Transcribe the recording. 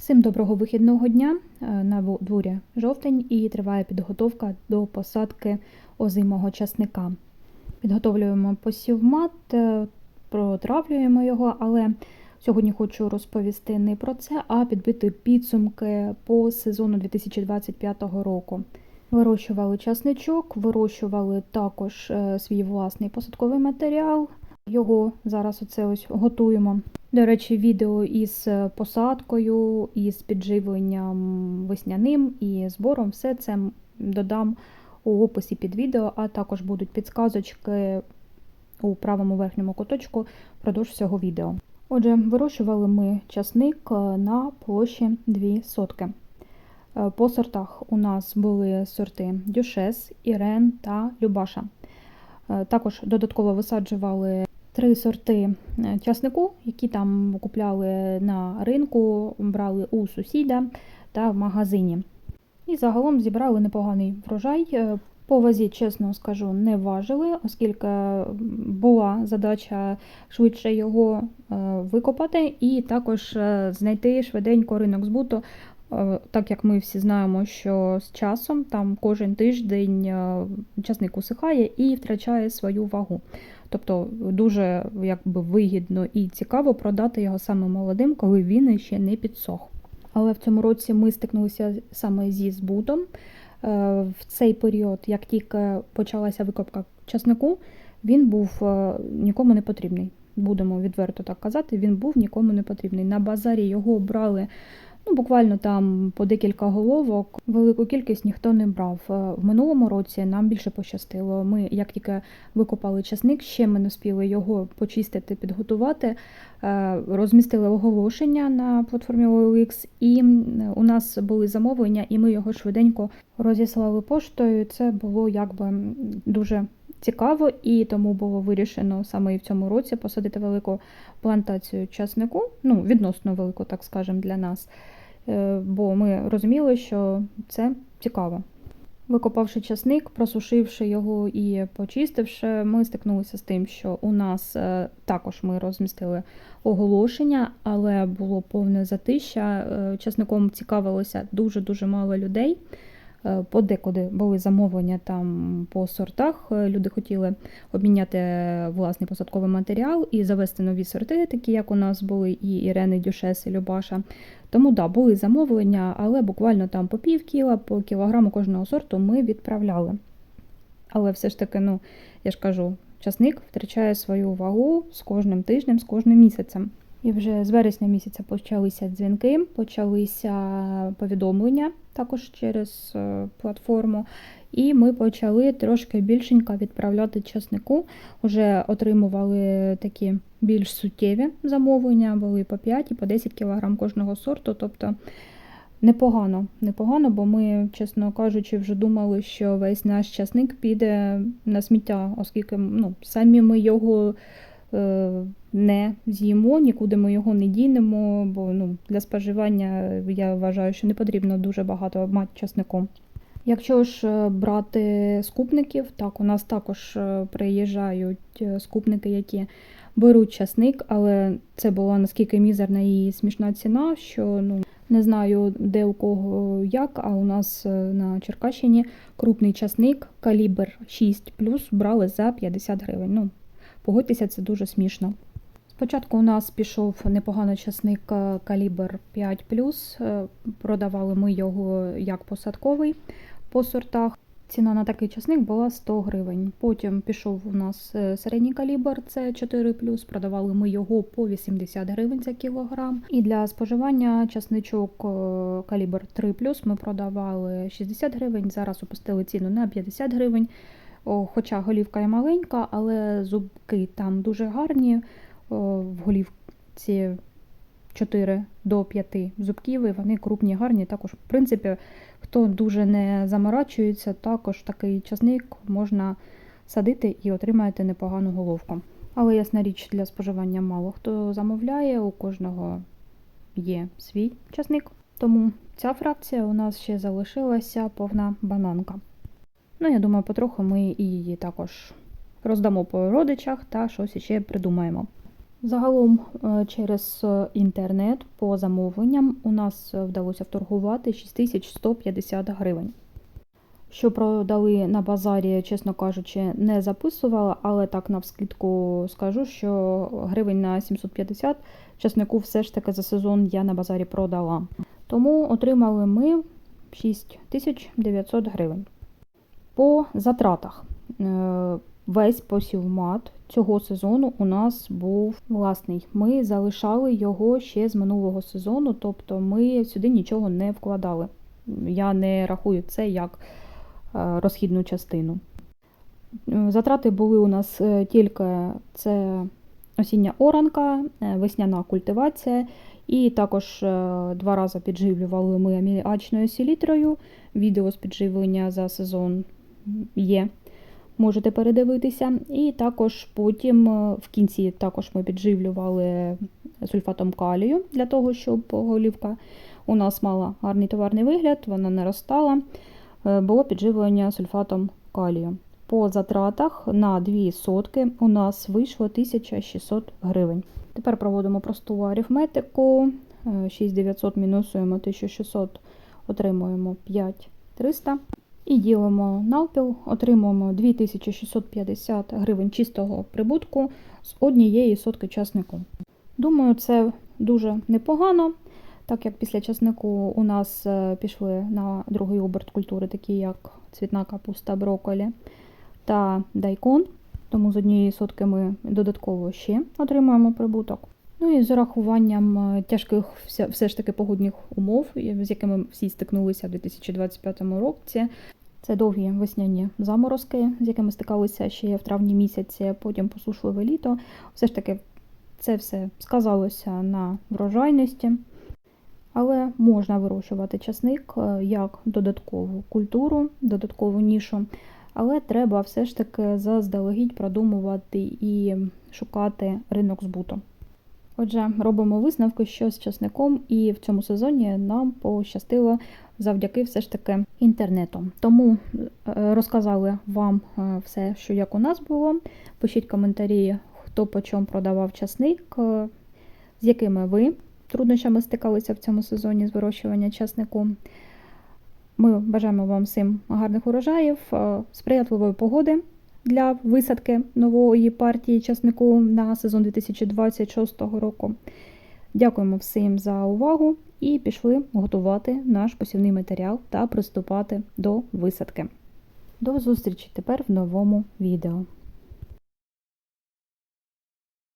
Всім доброго вихідного дня. Е, На дворі жовтень і триває підготовка до посадки озимого часника. Підготовлюємо посівмат, е, протравлюємо його, але сьогодні хочу розповісти не про це, а підбити підсумки по сезону 2025 року. Вирощували часничок, вирощували також е, свій власний посадковий матеріал. Його зараз оце ось готуємо. До речі, відео із е, посадкою, із підживленням весняним і збором, все це додам у описі під відео, а також будуть підсказочки у правому верхньому куточку впродовж всього відео. Отже, вирощували ми часник е, на площі 2 сотки. Е, По сортах у нас були сорти Дюшес, Ірен та Любаша. Також додатково висаджували три сорти е, часнику, які там купляли на ринку, брали у сусіда та в магазині. І загалом зібрали непоганий врожай. Е, По вазі, чесно скажу, не важили, оскільки була задача швидше його е, викопати і також знайти швиденько ринок збуту. Е, Так як ми всі знаємо, що з часом там кожен тиждень е, часник усихає і втрачає свою вагу. Тобто дуже якби вигідно і цікаво продати його саме молодим, коли він ще не підсох. Але в цьому році ми стикнулися саме зі збутом. Е, В цей період, як тільки почалася викопка часнику, він був нікому не потрібний. Будемо відверто так казати, він був нікому не потрібний. На базарі його брали ну, буквально там по декілька головок. Велику кількість ніхто не брав. Е, В минулому році нам більше пощастило. Ми, як тільки викопали часник, ще ми не встигли його почистити, підготувати. е, Розмістили оголошення на платформі OLX, і у нас були замовлення, і ми його швиденько розіслали поштою. Це було якби дуже цікаво, і тому було вирішено саме і в цьому році посадити велику плантацію часнику, ну відносно велику, так скажемо, для нас. Е, Бо ми розуміли, що це цікаво. Викопавши часник, просушивши його і почистивши, ми стикнулися з тим, що у нас е, також ми розмістили оголошення, але було повне затища. Е, Часником цікавилося дуже-дуже мало людей. Е, Подекуди були замовлення там по сортах. Е, Люди хотіли обміняти власний посадковий матеріал і завести нові сорти, такі як у нас були і Ірени Дюшес, і Любаша. Тому да, були замовлення, але буквально там по пів кіла, по кілограму кожного сорту ми відправляли. Але все ж таки, ну, я ж кажу, часник втрачає свою вагу з кожним тижнем, з кожним місяцем. І вже з вересня місяця почалися дзвінки, почалися повідомлення також через е, платформу. І ми почали трошки більшенько відправляти часнику. Уже отримували такі більш суттєві замовлення, були по 5 і по 10 кг кожного сорту. Тобто непогано, непогано, бо ми, чесно кажучи, вже думали, що весь наш часник піде на сміття, оскільки ну, самі ми його не з'їмо, нікуди ми його не дінемо, бо ну, для споживання я вважаю, що не потрібно дуже багато мати часнику. Якщо ж е, брати скупників, так у нас також е, приїжджають е, скупники, які беруть часник, але це була наскільки мізерна і смішна ціна, що ну не знаю де у кого як. А у нас е, на Черкащині крупний часник, калібр 6 брали за 50 гривень. Ну погодьтеся, це дуже смішно. Спочатку у нас пішов непогано часник е, калібр 5 е, Продавали ми його як посадковий по сортах. Ціна на такий часник була 100 гривень. Потім пішов у нас е, середній калібр, це 4 продавали ми його по 80 гривень за кілограм. І для споживання часничок калібр 3 ми продавали 60 гривень. Зараз опустили ціну на 50 гривень. Хоча голівка і маленька, але зубки там дуже гарні. В голівці 4 до 5 зубків, і вони крупні, гарні. Також, в принципі, хто дуже не заморачується, також такий часник можна садити і отримаєте непогану головку. Але ясна річ для споживання мало хто замовляє, у кожного є свій часник. Тому ця фракція у нас ще залишилася повна бананка. Ну, я думаю, потроху ми і її також роздамо по родичах та щось ще придумаємо. Загалом е, через е, інтернет по замовленням у нас е, вдалося вторгувати 6150 гривень. Що продали на базарі, чесно кажучи, не записувала, але так навскидку скажу, що гривень на 750 часнику все ж таки за сезон я на базарі продала. Тому отримали ми 6900 гривень. По затратах. Е, Весь посівмат цього сезону у нас був власний. Ми залишали його ще з минулого сезону, тобто ми сюди нічого не вкладали. Я не рахую це як е, розхідну частину. Е, Затрати були у нас тільки це осіння оранка, весняна культивація, і також два рази підживлювали ми аміачною селітрою. Відео з підживлення за сезон є. Можете передивитися. І також потім е, в кінці також ми підживлювали сульфатом калію для того, щоб голівка у нас мала гарний товарний вигляд, вона не розстала. Е, Було підживлення сульфатом калію. По затратах на 2 сотки у нас вийшло 1600 гривень. Тепер проводимо просту арифметику. Е, 6900 мінусуємо 1600, отримуємо 5300. І ділимо навпіл, отримуємо 2650 гривень чистого прибутку з однієї сотки часнику. Думаю, це дуже непогано, так як після часнику у нас е, пішли на другий оберт культури, такі як цвітна капуста, брокколі та дайкон. Тому з однієї сотки ми додатково ще отримуємо прибуток. Ну і з урахуванням е, тяжких все ж таки погодних умов, з якими всі стикнулися в 2025 році. Це довгі весняні заморозки, з якими стикалися ще в травні місяці, потім посушливе літо. Все ж таки, це все сказалося на врожайності. Але можна вирощувати часник е, як додаткову культуру, додаткову нішу. Але треба все ж таки заздалегідь продумувати і шукати ринок збуту. Отже, робимо висновки, що з часником, і в цьому сезоні нам пощастило завдяки все ж таки інтернету. Тому е, розказали вам е, все, що як у нас було. Пишіть коментарі, хто по чому продавав часник, е, з якими ви труднощами стикалися в цьому сезоні з вирощування часнику. Ми бажаємо вам всім гарних урожаїв, сприятливої погоди для висадки нової партії часнику на сезон 2026 року. Дякуємо всім за увагу і пішли готувати наш посівний матеріал та приступати до висадки. До зустрічі тепер в новому відео.